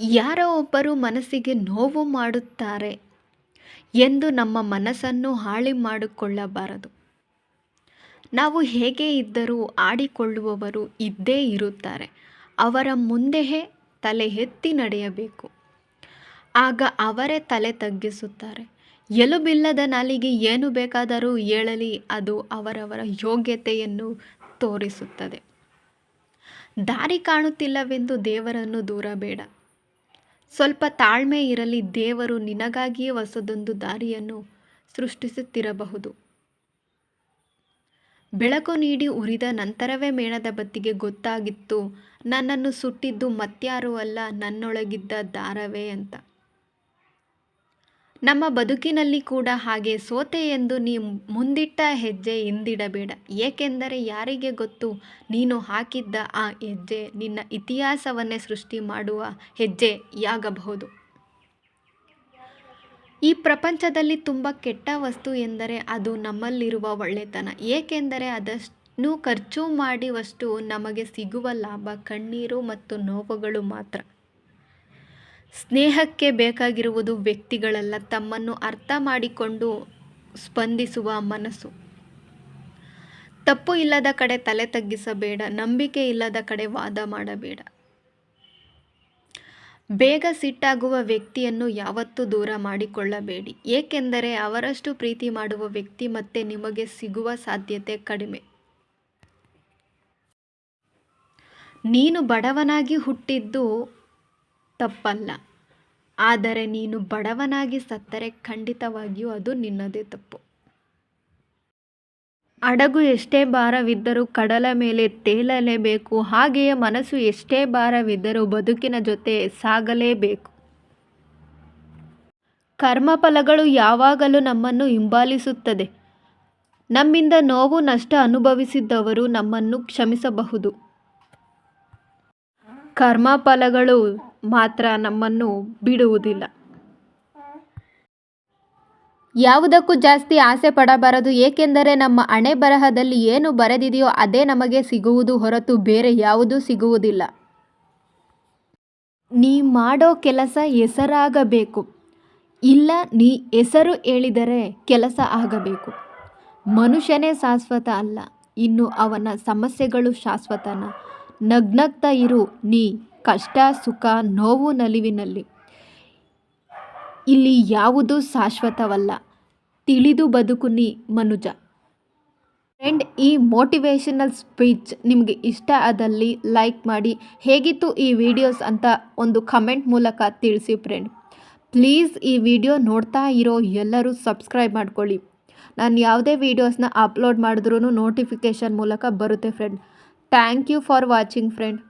ಯಾರೋ ಒಬ್ಬರು ಮನಸ್ಸಿಗೆ ನೋವು ಮಾಡುತ್ತಾರೆ ಎಂದು ನಮ್ಮ ಮನಸ್ಸನ್ನು ಹಾಳಿ ಮಾಡಿಕೊಳ್ಳಬಾರದು. ನಾವು ಹೇಗೆ ಇದ್ದರೂ ಆಡಿಕೊಳ್ಳುವವರು ಇದ್ದೇ ಇರುತ್ತಾರೆ. ಅವರ ಮುಂದೆಯೇ ತಲೆ ಎತ್ತಿ ನಡೆಯಬೇಕು. ಆಗ ಅವರೇ ತಲೆ ತಗ್ಗಿಸುತ್ತಾರೆ. ಎಲುಬಿಲ್ಲದ ನಾಲಿಗೆ ಏನು ಬೇಕಾದರೂ ಹೇಳಲಿ ಅದು ಅವರವರ ಯೋಗ್ಯತೆಯನ್ನು ತೋರಿಸುತ್ತದೆ. ದಾರಿ ಕಾಣುತ್ತಿಲ್ಲವೆಂದು ದೇವರನ್ನು ದೂರಬೇಡ. ಸ್ವಲ್ಪ ತಾಳ್ಮೆ ಇರಲಿ ದೇವರು ನಿನಗಾಗಿಯೇ ಹೊಸದೊಂದು ದಾರಿಯನ್ನು ಸೃಷ್ಟಿಸುತ್ತಿರಬಹುದು. ಬೆಳಕು ನೀಡಿ ಉರಿದ ನಂತರವೇ ಮೇಣದ ಬತ್ತಿಗೆ ಗೊತ್ತಾಗಿತ್ತು, ನನ್ನನ್ನು ಸುಟ್ಟಿದ್ದು ಮತ್ಯಾರೂ ಅಲ್ಲ ನನ್ನೊಳಗಿದ್ದ ದಾರವೇ ಅಂತ. ನಮ್ಮ ಬದುಕಿನಲ್ಲಿ ಕೂಡ ಹಾಗೆ ಸೋತೆ ಎಂದು ನೀ ಮುಂದಿಟ್ಟ ಹೆಜ್ಜೆ ಹಿಂದಿಡಬೇಡ ಏಕೆಂದರೆ ಯಾರಿಗೆ ಗೊತ್ತು? ನೀನು ಹಾಕಿದ್ದ ಆ ಹೆಜ್ಜೆ ನಿನ್ನ ಇತಿಹಾಸವನ್ನೇ ಸೃಷ್ಟಿ ಮಾಡುವ ಹೆಜ್ಜೆಯಾಗಬಹುದು ಈ ಪ್ರಪಂಚದಲ್ಲಿ ತುಂಬ ಕೆಟ್ಟ ವಸ್ತು ಎಂದರೆ ಅದು ನಮ್ಮಲ್ಲಿರುವ ಒಳ್ಳೆತನ. ಏಕೆಂದರೆ ಅದನ್ನು ಖರ್ಚು ಮಾಡುವಷ್ಟು ನಮಗೆ ಸಿಗುವ ಲಾಭ, ಕಣ್ಣೀರು ಮತ್ತು ನೋವುಗಳು ಮಾತ್ರ. ಸ್ನೇಹಕ್ಕೆ ಬೇಕಾಗಿರುವುದು ವ್ಯಕ್ತಿಗಳಲ್ಲ, ತಮ್ಮನ್ನು ಅರ್ಥ ಮಾಡಿಕೊಂಡು ಸ್ಪಂದಿಸುವ ಮನಸ್ಸು. ತಪ್ಪು ಇಲ್ಲದ ಕಡೆ ತಲೆ ತಗ್ಗಿಸಬೇಡ, ನಂಬಿಕೆ ಇಲ್ಲದ ಕಡೆ ವಾದ ಮಾಡಬೇಡ. ಬೇಗ ಸಿಟ್ಟಾಗುವ ವ್ಯಕ್ತಿಯನ್ನು ಯಾವತ್ತೂ ದೂರ ಮಾಡಿಕೊಳ್ಳಬೇಡಿ. ಏಕೆಂದರೆ ಅವರಷ್ಟು ಪ್ರೀತಿ ಮಾಡುವ ವ್ಯಕ್ತಿ ಮತ್ತೆ ನಿಮಗೆ ಸಿಗುವ ಸಾಧ್ಯತೆ ಕಡಿಮೆ. ನೀನು ಬಡವನಾಗಿ ಹುಟ್ಟಿದ್ದು ತಪ್ಪಲ್ಲ. ಆದರೆ ನೀನು ಬಡವನಾಗಿ ಸತ್ತರೆ ಖಂಡಿತವಾಗಿಯೂ ಅದು ನಿನ್ನದೇ ತಪ್ಪು. ಹಡಗು ಎಷ್ಟೇ ಭಾರವಿದ್ದರೂ ಕಡಲ ಮೇಲೆ ತೇಲಲೇಬೇಕು, ಹಾಗೆಯೇ ಮನಸ್ಸು ಎಷ್ಟೇ ಭಾರವಿದ್ದರೂ ಬದುಕಿನ ಜೊತೆ ಸಾಗಲೇಬೇಕು. ಕರ್ಮಫಲಗಳು ಯಾವಾಗಲೂ ನಮ್ಮನ್ನು ಹಿಂಬಾಲಿಸುತ್ತದೆ. ನಮ್ಮಿಂದ ನೋವು, ನಷ್ಟ ಅನುಭವಿಸಿದ್ದವರು ನಮ್ಮನ್ನು ಕ್ಷಮಿಸಬಹುದು. ಕರ್ಮಫಲಗಳು ಮಾತ್ರ ನಮ್ಮನ್ನು ಬಿಡುವುದಿಲ್ಲ. ಯಾವುದಕ್ಕೂ ಜಾಸ್ತಿ ಆಸೆ ಪಡಬಾರದು, ಏಕೆಂದರೆ ನಮ್ಮ ಹಣೆ ಬರಹದಲ್ಲಿ ಏನು ಬರೆದಿದೆಯೋ ಅದೇ ನಮಗೆ ಸಿಗುವುದು ಹೊರತು ಬೇರೆ ಯಾವುದೂ ಸಿಗುವುದಿಲ್ಲ. ನೀ ಮಾಡೋ ಕೆಲಸ ಹೆಸರಾಗಬೇಕು. ಇಲ್ಲ, ನೀ ಹೆಸರು ಹೇಳಿದರೆ ಕೆಲಸ ಆಗಬೇಕು. ಮನುಷ್ಯನೇ ಶಾಶ್ವತ ಅಲ್ಲ, ಇನ್ನು ಅವನ ಸಮಸ್ಯೆಗಳು ಶಾಶ್ವತನ? ನಗ್ನಗ್ತಾ ಇರು ನೀ ಕಷ್ಟ, ಸುಖ, ನೋವು ನಲಿವಿನಲ್ಲಿ. ಇಲ್ಲಿ ಯಾವುದೂ ಶಾಶ್ವತವಲ್ಲ. ತಿಳಿದು ಬದುಕು ನೀ ಮನುಜ. ಫ್ರೆಂಡ್, ಈ ಮೋಟಿವೇಶನಲ್ ಸ್ಪೀಚ್ ನಿಮಗೆ ಇಷ್ಟ ಆದಲ್ಲಿ ಲೈಕ್ ಮಾಡಿ. ಹೇಗಿತ್ತು ಈ ವಿಡಿಯೋಸ್ ಅಂತ ಒಂದು ಕಮೆಂಟ್ ಮೂಲಕ ತಿಳಿಸಿ ಫ್ರೆಂಡ್. ಪ್ಲೀಸ್ ಈ ವಿಡಿಯೋ ನೋಡ್ತಾ ಇರೋ ಎಲ್ಲರೂ ಸಬ್ಸ್ಕ್ರೈಬ್ ಮಾಡ್ಕೊಳ್ಳಿ. ನಾನು ಯಾವುದೇ ವೀಡಿಯೋಸ್ನ ಅಪ್ಲೋಡ್ ಮಾಡಿದ್ರೂ ನೋಟಿಫಿಕೇಷನ್ ಮೂಲಕ ಬರುತ್ತೆ friend. Thank you for watching friend.